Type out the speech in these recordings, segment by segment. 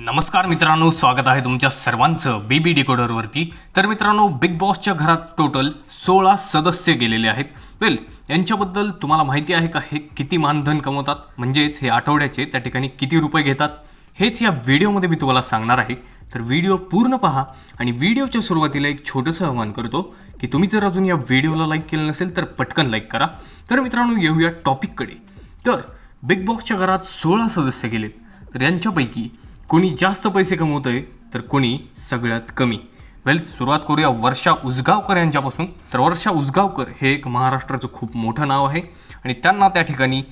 नमस्कार मित्रांनो स्वागत आहे तुमच्या सर्वांचं बेबी डिकोडरवरती तर मित्रांनो बिग बॉसच्या घरात टोटल सोळा सदस्य गेलेले आहेत. वेल यांच्याबद्दल तुम्हाला माहिती आहे का? हे किती मानधन कमवतात? म्हणजेच हे आठवड्याचे त्या ठिकाणी किती रुपये घेतात? हेच या व्हिडिओमध्ये मी तुम्हाला सांगणार आहे. तर व्हिडिओ पूर्ण पहा आणि व्हिडिओच्या सुरुवातीला एक छोटंसं आवाहन करतो की तुम्ही जर अजून या व्हिडिओला लाईक केलं नसेल तर पटकन लाईक करा. तर मित्रांनो येऊया टॉपिककडे तर बिग बॉसच्या घरात सोळा सदस्य गेलेत. तर यांच्यापैकी कोणी जास्त पैसे कमवत आहे तर कोणी सगळ्यात कमी. वेल सुरुवात करूया वर्षा उसगावकर यांच्यापासून. तर वर्षा उसगावकर हे एक महाराष्ट्राचं खूप मोठं नाव आहे आणि त्यांना त्या ठिकाणी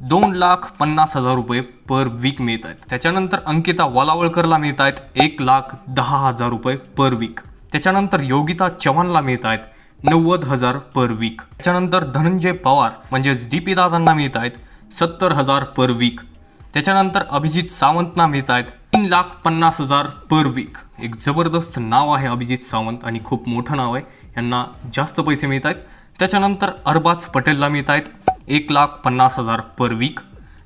दोन लाख पन्नास हजार रुपये पर वीक मिळत आहेत त्याच्यानंतर अंकिता वालावळकरला मिळत आहेत एक लाख दहा हजार रुपये पर वीक त्याच्यानंतर योगिता चव्हाणला मिळत आहेत नव्वद हजार पर वीक त्याच्यानंतर धनंजय पवार म्हणजेच डी पी दादांना मिळत आहेत सत्तर हजार पर वीक त्याच्यानंतर अभिजित सावंतना मिळत आहेत तीन लाख पन्नास हजार पर वीक एक जबरदस्त नाव आहे अभिजित सावंत आणि खूप मोठं नाव आहे. यांना जास्त पैसे मिळत आहेत त्याच्यानंतर अरबाज पटेलला मिळत आहेत एक लाख पन्नास हजार पर वीक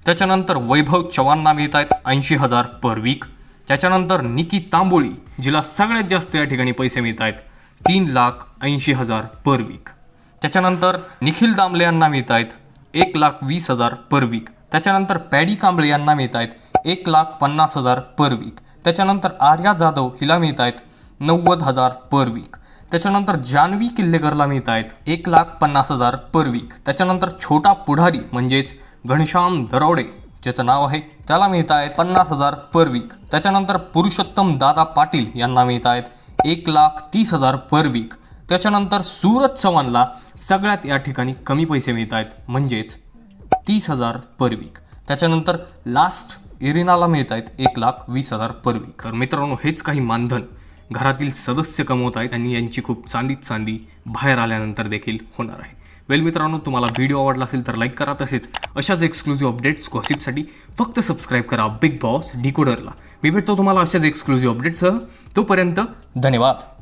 त्याच्यानंतर वैभव चव्हाणला मिळत आहेत ऐंशी हजार पर वीक त्याच्यानंतर निकी तांबोळी जिला सगळ्यात जास्त या ठिकाणी पैसे मिळत आहेत तीन लाख ऐंशी हजार पर वीक त्याच्यानंतर निखिल दामले यांना मिळत आहेत एक लाख वीस हजार पर वीक त्याच्यानंतर पॅडी कांबळे यांना मिळत आहेत एक लाख पन्नास हजार पर वीक त्याच्यानंतर आर्या जाधव हिला मिळत आहेत नव्वद हजार पर वीक त्याच्यानंतर जान्हवी किल्लेकरला मिळत आहेत एक लाख पन्नास हजार पर वीक त्याच्यानंतर छोटा पुढारी म्हणजेच घनश्याम दरोडे ज्याचं नाव आहे त्याला मिळत आहेत पन्नास हजार पर वीक त्याच्यानंतर पुरुषोत्तम दादा पाटील यांना मिळत आहेत एक लाख तीस हजार पर वीक त्याच्यानंतर सूरज चव्हाणला सगळ्यात या ठिकाणी कमी पैसे मिळत आहेत म्हणजेच तीस हजार पर वीक त्याच्यानंतर लास्ट इरिनाला मिळत आहेत एक लाख वीस हजार पर वीक तर मित्रांनो हेच काही मानधन घरातील सदस्य कमवत आहेत आणि यांची खूप चांदीत चांदी बाहेर आल्यानंतर देखील होणार आहे. वेल मित्रांनो तुम्हाला व्हिडिओ आवडला असेल तर लाईक करा. तसेच अशाच एक्सक्लुझिव्ह अपडेट्स गॉसिपसाठी फक्त सबस्क्राईब करा बिग बॉस डिकोडरला मी भेटतो तुम्हाला अशाच एक्सक्लुझिव्ह अपडेट्ससह तोपर्यंत धन्यवाद.